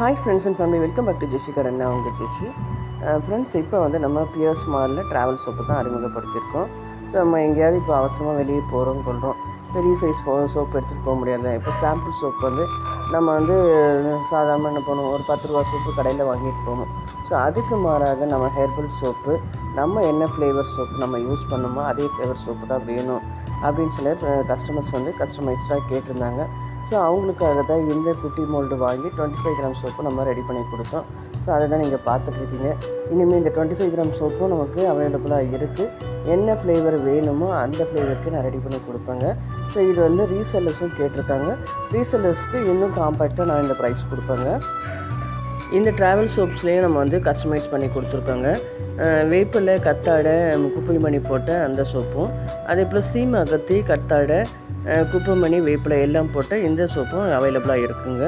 Hi friends and family welcome back to ஜெஷிகர் அண்ணா உங்கள் ஜெஷி friends இப்போ வந்து நம்ம பியர்ஸ் மாலில் ட்ராவல் சோப்பு தான் அறிமுகப்படுத்தியிருக்கோம் நம்ம எங்கேயாவது இப்போ அவசரமாக வெளியே போகிறோம் கொள்கிறோம் பெரிய சைஸ் ஃபோ சோப்பு எடுத்துகிட்டு போக முடியாது. இப்போ சாம்பிள் சோப் வந்து நம்ம வந்து சாதாரணமாக என்ன பண்ணுவோம் ஒரு பத்து ரூபா சோப்பு கடையில் வாங்கிட்டு போவோம் ஸோ அதுக்கு மாறாக நம்ம ஹெர்பல் சோப்பு நம்ம என்ன ஃப்ளேவர் சோப்பு நம்ம யூஸ் பண்ணோமோ அதே ஃப்ளேவர் சோப்பு தான் வேணும் அப்படின்னு சொல்லி கஸ்டமர்ஸ் வந்து கஸ்டமைஸ்டாக கேட்டிருந்தாங்க. ஸோ அவங்களுக்காக தான் இந்த குட்டி மோல்டு வாங்கி டுவெண்ட்டி ஃபைவ் கிராம் சோப்பு நம்ம ரெடி பண்ணி கொடுத்தோம். ஸோ அதை தான் நீங்கள் பார்த்துட்ருக்கீங்க. இனிமேல் இந்த டுவெண்ட்டி ஃபைவ் கிராம் சோப்பும் நமக்கு அவைலபிளாக இருக்குது என்ன ஃப்ளேவர் வேணுமோ அந்த ஃப்ளேவருக்கு நான் ரெடி பண்ணி கொடுப்பேங்க. ஸோ இது வந்து ரீசெல்லர்ஸும் கேட்டிருக்காங்க. ரீசெல்லர்ஸ்க்கு இன்னும் காம்பேக்டாக நான் இந்த ப்ரைஸ் கொடுப்பேங்க. இந்த ட்ராவல் சோப்ஸ்லேயே நம்ம வந்து கஸ்டமைஸ் பண்ணி கொடுத்துருக்கோங்க. வேப்பில் கத்தாடை கத்தாழை குப்பைமணி போட்ட அந்த சோப்பும் அதே போல் சீம அகத்தி கத்தாடை குப்பைமணி வேப்பில் எல்லாம் போட்ட இந்த சோப்பும் அவைலபிளாக இருக்குங்க.